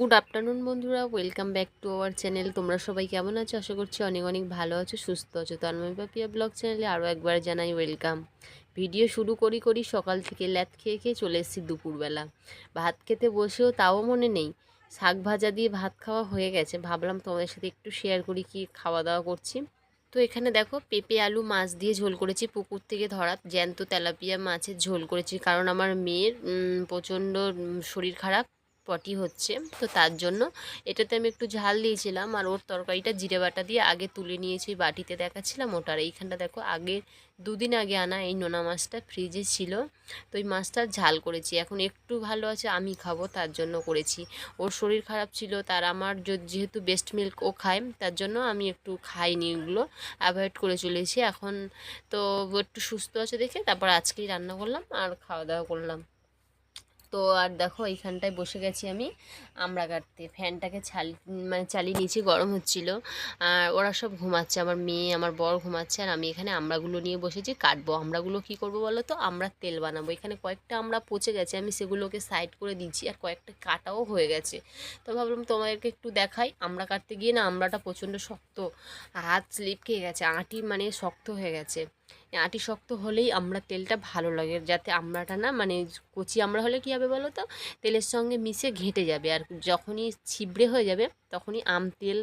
Good afternoon বন্ধুরা। Welcome back to our channel তোমরা সবাই কেমন আছো? আশা করছি অনেক অনেক ভালো আছো, সুস্থ আছো। তো আনময় পাপিয়া ব্লগ চ্যানেলে আরও একবার জানাই ওয়েলকাম ভিডিও শুরু করি করি সকাল থেকে ল্যাথ খেয়ে খেয়ে চলে এসেছি দুপুরবেলা। ভাত খেতে বসেও তাও মনে নেই। শাক ভাজা দিয়ে ভাত খাওয়া হয়ে গেছে। ভাবলাম তোমাদের সাথে একটু শেয়ার করি কি খাওয়া দাওয়া করছি। তো এখানে দেখো, পেঁপে, আলু, মাছ দিয়ে ঝোল করেছি। পুকুর থেকে ধরা জ্যান্ত তেলাপিয়া মাছের ঝোল করেছি। কারণ আমার মেয়ের প্রচণ্ড শরীর খারাপ। পটি হচ্ছে। তো তার জন্য এটাতে আমি একটু ঝাল দিয়েছিলাম আর ওর তরকারিটা জিরে বাটা দিয়ে আগে তুলে নিয়েছি বাটিতে দেখাচ্ছিলাম ওটার। এইখানটা দেখো, আগে দুদিন আগে আনা এই নোনা মাছটা ফ্রিজে ছিল। তো ওই মাছটা ঝাল করেছি। এখন একটু ভালো আছে, আমি খাব, তার জন্য করেছি। ওর শরীর খারাপ ছিল, তার আমার যেহেতু বেস্ট মিল্ক ও খায়, তার জন্য আমি একটু খাইনি ওগুলো অ্যাভয়েড করে চলেছি। এখন তো একটু সুস্থ আছে দেখে, তারপর আজকেই রান্না করলাম আর খাওয়া দাওয়া করলাম। তো আর দেখো এইখানটায় বসে গেছি আমি আমড়া কাটতে। ফ্যানটাকে ছাল মানে চালিয়ে নিয়েছি, গরম হচ্ছিল। আর ওরা সব ঘুমাচ্ছে, আমার মেয়ে, আমার বর ঘুমাচ্ছে, আর আমি এখানে আমড়াগুলো নিয়ে বসেছি, কাটবো। আমড়াগুলো কি করব বলো তো? আমরা তেল বানাবো। এখানে কয়েকটা আমরা পচে গেছে, আমি সেগুলোকে সাইড করে দিচ্ছি, আর কয়েকটা কাটাও হয়ে গেছে। তো ভাবলাম তোমাদেরকে একটু দেখাই আমড়া কাটতে গিয়ে না আমড়াটা প্রচণ্ড শক্ত, হাত স্লিপ খেয়ে গেছে, আঁটি মানে শক্ত হয়ে গেছে। আঁটি শক্ত হলেই আমরা তেলটা ভালো লাগে, যাতে আমড়াটা না মানে কচি আমড়া হলে কী হবে বলো তো তেলের সঙ্গে মিশে ঘেঁটে যাবে আর যখনই ছিবড়ে হয়ে যাবে তখনই আম তেল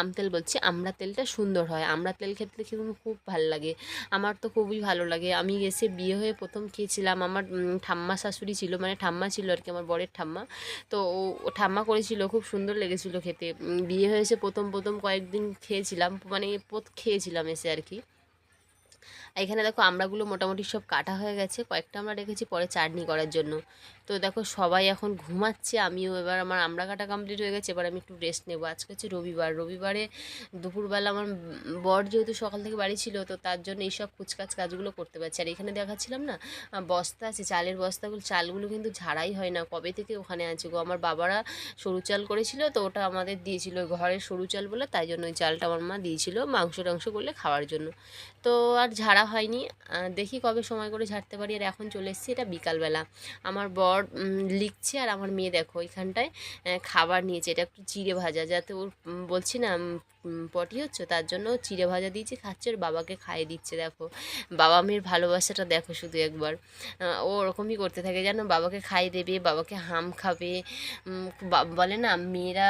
আম তেল বলছি, আমড়া তেলটা সুন্দর হয়। আমড়া তেল খেতে কিন্তু খুব ভালো লাগে। আমার তো খুবই ভালো লাগে। আমি এসে বিয়ে হয়ে প্রথম খেয়েছিলাম, আমার ঠাম্মা শাশুড়ি ছিল মানে ঠাম্মা ছিল আর কি, আমার বরের ঠাম্মা। তো ও ঠাম্মা করেছিল, খুব সুন্দর লেগেছিল খেতে। বিয়ে হয়ে এসে প্রথম প্রথম কয়েকদিন খেয়েছিলাম মানে খেয়েছিলাম এসে আর কি। এখানে দেখো আমড়াগুলো মোটামুটি সব কাটা হয়ে গেছে। কয়েকটা আমরা রেখেছি, পরে চাটনি করার জন্য। তো দেখো সবাই এখন ঘুমাচ্ছে, আমিও এবার আমার আমড়া কাটা কমপ্লিট হয়ে গেছে, এবার আমি একটু রেস্ট নেব। আজকে হচ্ছে রবিবার, রবিবারে দুপুরবেলা আমার বর যেহেতু সকাল থেকে বাড়ি ছিল, তো তার জন্য এইসব কুচকাচ কাজগুলো করতে পারছি। আর এখানে দেখাচ্ছিলাম না বস্তা আছে, চালের বস্তাগুলো চালগুলো কিন্তু ঝাড়াই হয় না, কবে থেকে ওখানে আছে গো? আমার বাবারা সরু চাল করেছিল, তো ওটা আমাদের দিয়েছিল ঘরের সরু চাল বলে, তাই জন্য ওই চালটা আমার মা দিয়েছিল মাংস টাংস করলে খাওয়ার জন্য। তো আর ঝাড়া হয়নি। দেখি কবে সময় করে ঝাড়তে পারি। আর এখন চলে এসেছি এটা বিকালবেলা। আমার বর লিখছে আর আমার মেয়ে দেখো এখানটায় খাবার নিয়েছে। এটা একটু চিড়ে ভাজা। যাতে ওর বলছি না পটি হচ্ছে, তার জন্য চিড়ে ভাজা দিয়েছে খাচ্ছে ওর বাবাকে খাইয়ে দিচ্ছে, দেখো। বাবা মেয়ের ভালোবাসাটা দেখো শুধু একবার। ও ওরকমই করতে থাকে, জানো? বাবাকে খাইয়ে দেবে, বাবাকে হাম খাবে। বলে না, মেয়েরা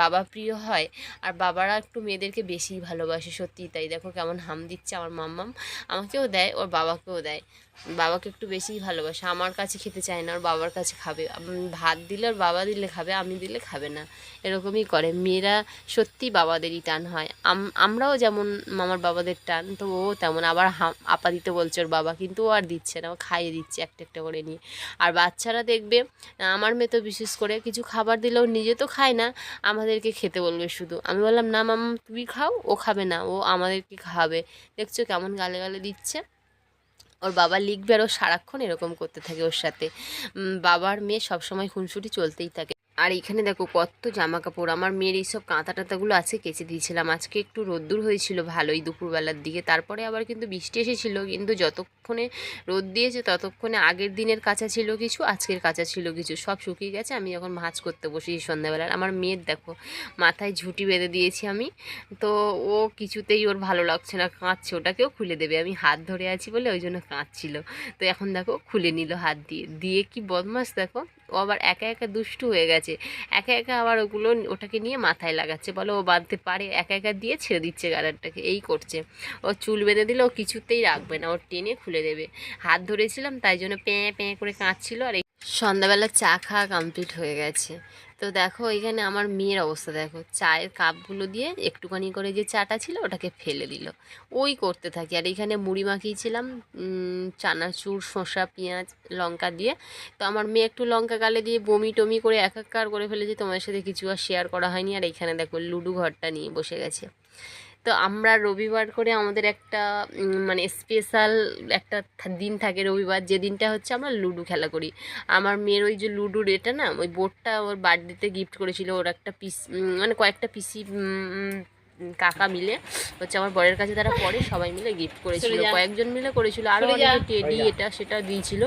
বাবা প্রিয় হয়, আর বাবারা একটু মেয়েদেরকে বেশি ভালোবাসে সত্যি তাই। দেখো কেমন হাম দিচ্ছে আমার মাম্মাম। আমাকেও দেয়, ওর বাবাকেও দেয়। বাবাকে একটু বেশিই ভালোবাসে। আমার কাছে খেতে চায় না, ওর বাবার কাছে খাবে। ভাত দিলে ওর বাবা দিলে খাবে, আমি দিলে খাবে না। এরকমই করে। মেয়েরা সত্যি বাবাদেরই টান হয়। আম- আমরাও যেমন আমার বাবাদের টান, তো ও তেমন। আবার আপা দিতে বলছে ওর বাবা, কিন্তু ও আর দিচ্ছে না। ও খাইয়ে দিচ্ছে একটা একটা করে নিয়ে। আর বাচ্চারা দেখবে, আমার মেয়ে তো বিশেষ করে কিছু খাবার দিলেও নিজে তো খায় না, আমাদেরকে খেতে বলবে শুধু। আমি বললাম, না মাম, তুমি খাও, ও খাবে না। ও আমাদেরকে খাওয়াবে দেখছ কেমন গালে গালে দিচ্ছে। ওর বাবা লিখবে আর ও সারাক্ষণ এরকম করতে থাকে ওর সাথে। বাবার মেয়ে সবসময় খুনসুটি চলতেই থাকে। আর এখানে দেখো কত জামা কাপড় আমার মেয়ের এইসব কাঁথা টাতাগুলো আছে কেচে দিয়েছিলাম। আজকে একটু রোদ্দুর হয়েছিল ভালোই দুপুরবেলার দিকে, তারপরে আবার কিন্তু বৃষ্টি এসেছিল, কিন্তু যতক্ষণে রোদ দিয়েছে ততক্ষণে আগের দিনের কাঁচা ছিল কিছু, আজকের কাঁচা ছিল কিছু, সব শুকিয়ে গেছে, আমি এখন ভাঁজ করতে বসেছি সন্ধ্যাবেলা আর আমার মেয়ের দেখো, মাথায় ঝুঁটি বেঁধে দিয়েছি আমি, তো ও কিছুতেই ওর ভালো লাগছে না, কাঁদছে, ওটাকেও খুলে দেবে, আমি হাত ধরে আছি বলে ওই জন্য কাঁদছিল। তো এখন দেখো খুলে নিল হাত দিয়ে দিয়ে কি বদমাস দেখো ও আবার একা একা দুষ্টু হয়ে গেছে। একা একা আবার ওগুলো ওটাকে নিয়ে মাথায় লাগাচ্ছে। বলো ও বাঁধতে পারে, একা একা দিয়ে ছেড়ে দিচ্ছে গাড়ারটাকে এই করছে। ও চুল বেঁধে দিলে ও কিছুতেই রাখবে না। ও টেনে খুলে দেবে। হাত ধরেছিলাম, তাই জন্য প্যাঁ প্যাঁ করে কাঁদছিল আর সন্ধ্যাবেলা চা খাওয়া কমপ্লিট হয়ে গেছে। তো দেখো এখানে আমার মেয়ের অবস্থা দেখো। চায়ের কাপগুলো দিয়ে একটুখানি করে যে চাটা ছিল ওটাকে ফেলে দিল। ওই করতে থাকি। আর এখানে মুড়ি মাখিয়েছিলাম চানাচুর, শসা, পেঁয়াজ, লঙ্কা দিয়ে। তো আমার মেয়ে একটু লঙ্কা গালে দিয়ে বমি টমি করে একাকার করে ফেলেছে। তোমার সাথে কিছু আর শেয়ার করা হয়নি। আর এখানে দেখো লুডু ঘরটা নিয়ে বসে গেছে। তো আমরা রবিবার করে আমাদের একটা মানে স্পেশাল একটা দিন থাকে রবিবার। যে দিনটা হচ্ছে আমরা লুডো খেলা করি। আমার মেয়ের ওই যে লুডোর এটা না, ওই বোর্ডটা ওর বার্থডেতে গিফট করেছিল। ওর একটা পিস মানে কয়েকটা পিসি কাকা মিলে হচ্ছে আমার বরের কাছে তারা পরে সবাই মিলে গিফট করেছিল কয়েকজন মিলে করেছিল আরও অনেকে টেডি এটা সেটা দিয়েছিল।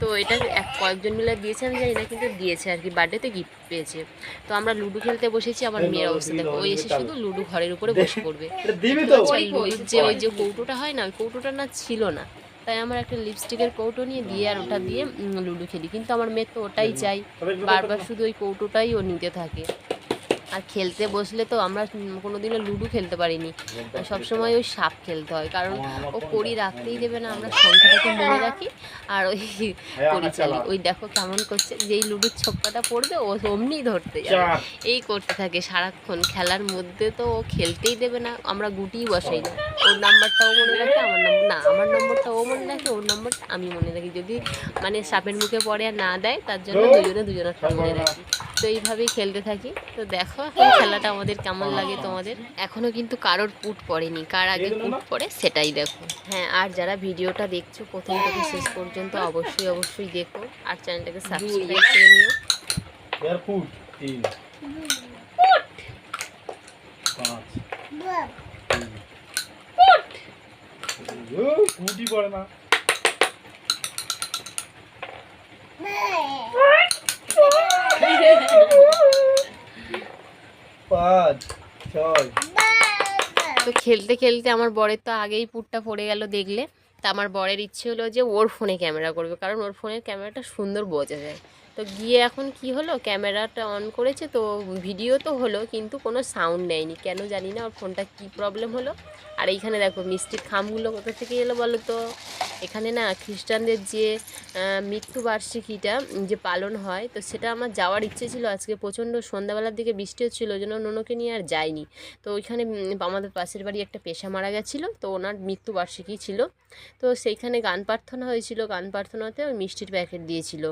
তো এটা এক কয়েকজন মিলে দিয়েছে আমি জানি না কিন্তু দিয়েছে আর কি বার্থডেতে গিফট পেয়েছে। তো আমরা লুডো খেলতে বসেছি আমার মেয়ের অবস্থা দেখো ওই এসে শুধু লুডো ঘরের উপরে বসে পড়বে। এটা দিবি তো? লুডোর যে ওই যে কৌটোটা হয় না ওই কৌটোটা না ছিল না। তাই আমার একটা লিপস্টিকের কৌটো নিয়ে দিয়ে আর ওটা দিয়ে লুডো খেলি। কিন্তু আমার মেয়ে তো ওটাই চাই। বারবার শুধু ওই কৌটোটাই ও নিতে থাকে। আর খেলতে বসলে তো আমরা কোনোদিনও লুডো খেলতে পারিনি। সবসময় ওই সাপ খেলতে হয় কারণ ও কড়ি রাখতেই দেবে না আমরা সংখ্যাটাকে মনে রাখি আর ওই কড়ি চালি ওই দেখো কেমন করছে যেই লুডোর ছক্কাটা পড়বে ও অমনি ধরতে যাবে। এই করতে থাকে সারাক্ষণ খেলার মধ্যে তো ও খেলতেই দেবে না আমরা গুটিই বসাই না। ওর নাম্বারটাও মনে রাখে আমার নাম্বার না আমার নম্বরটা ও মনে রাখে ওর নম্বরটা আমি মনে রাখি। যদি মানে সাপের মুখে পড়ে আর না দেয় তার জন্য দুজনে দুজনেরটা মনে রাখি। তো এইভাবেই খেলতে থাকি। তো দেখো এখন খেলাটা আমাদের কেমন লাগে তোমাদের। এখনও কিন্তু কারোর পুট পড়েনি কার আগে পুট পড়ে সেটাই দেখো। হ্যাঁ আর যারা ভিডিওটা দেখছ প্রথম থেকে শেষ পর্যন্ত অবশ্যই অবশ্যই দেখো। আর চ্যানেলটাকে সাবস্ক্রাইব করে নিও। এর ফুট তিন পাঁচ। তিন। ও, ফুটই পড়ে না। তো খেলতে খেলতে আমার বরের তো আগেই পুটটা পড়ে গেল দেখলে। তা আমার বরের ইচ্ছে হলো যে ওর ফোনে ক্যামেরা করবে, কারণ ওর ফোনের ক্যামেরাটা সুন্দর বোঝা যায়। তো গিয়ে এখন কি হলো? ক্যামেরাটা অন করেছে তো ভিডিও তো হলো, কিন্তু কোনো সাউন্ড নেয়নি। কেন জানি না, ওর ফোনটা কি প্রবলেম হলো? আর এইখানে দেখো, মিষ্টির খামগুলো কোথা থেকে এলো বলো তো? এখানে না খ্রিস্টানদের যে মৃত্যুবার্ষিকীটা যে পালন হয়, তো সেটা আমার যাওয়ার ইচ্ছে ছিল। আজকে প্রচণ্ড সন্ধ্যাবেলার দিকে বৃষ্টি হচ্ছিল, ওই জন্য নোনোকে নিয়ে আর যাইনি। তো ওইখানে আমাদের পাশের বাড়ি একটা পেশা মারা গেছিল, তো ওনার মৃত্যুবার্ষিকী ছিল। তো সেইখানে গান প্রার্থনা হয়েছিল। গান প্রার্থনাতে ওই মিষ্টির প্যাকেট দিয়েছিল।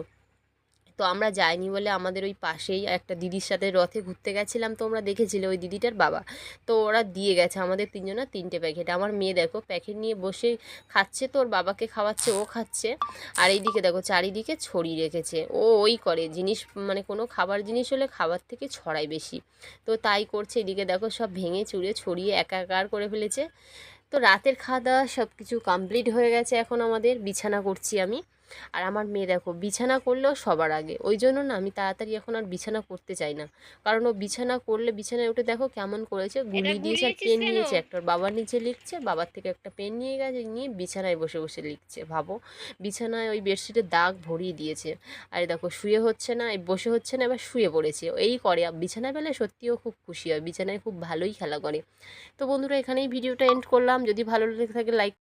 তো আমরা যাইনি বলে আমাদের ওই পাশেই একটা দিদির সাথে রথে ঘুরতে গেছিলাম তো আমরা দেখেছিলে ওই দিদিটার বাবা। তো ওরা দিয়ে গেছে, আমাদের তিনজনের তিনটে প্যাকেট। আমার মেয়ে দেখো প্যাকেট নিয়ে বসে খাচ্ছে তো, ওর বাবাকে খাওয়াচ্ছে, ও খাচ্ছে। আর এইদিকে দেখো চারিদিকে ছড়িয়ে রেখেছে। ও ওই করে, জিনিস মানে কোনো খাবার জিনিস হলে খাবার থেকে ছড়ায় বেশি। তো তাই করছে, এদিকে দেখো সব ভেঙে চুড়ে ছড়িয়ে একাকার করে ফেলেছে। তো রাতের খাওয়া দাওয়া সব কিছু কমপ্লিট হয়ে গেছে এখন আমাদের, বিছানা করছি আমি। আর আমার মেয়ে দেখো বিছানা করলেও সবার আগে। ওই জন্য না আমি তাড়াতাড়ি এখন আর বিছানা করতে চাই না। কারণ ও বিছানা করলে বিছানায় উঠে দেখো কেমন করেছে গুলি দিয়েছে আর পেন নিয়েছে একটা। বাবার নিচে লিখছে বাবার থেকে একটা পেন নিয়ে গেছে নিয়ে বিছানায় বসে বসে লিখছে। ভাবো বিছানায় ওই বেডশিটের দাগ ভরিয়ে দিয়েছে। আর দেখো শুয়ে হচ্ছে না এই বসে হচ্ছে না এবার শুয়ে পড়েছে। এই করে আর বিছানায় পেলে সত্যিও খুব খুশি হয় বিছানায় খুব ভালোই খেলা করে। তো বন্ধুরা এখানেই ভিডিওটা এন্ড করলাম। যদি ভালো লেগে থাকে লাইক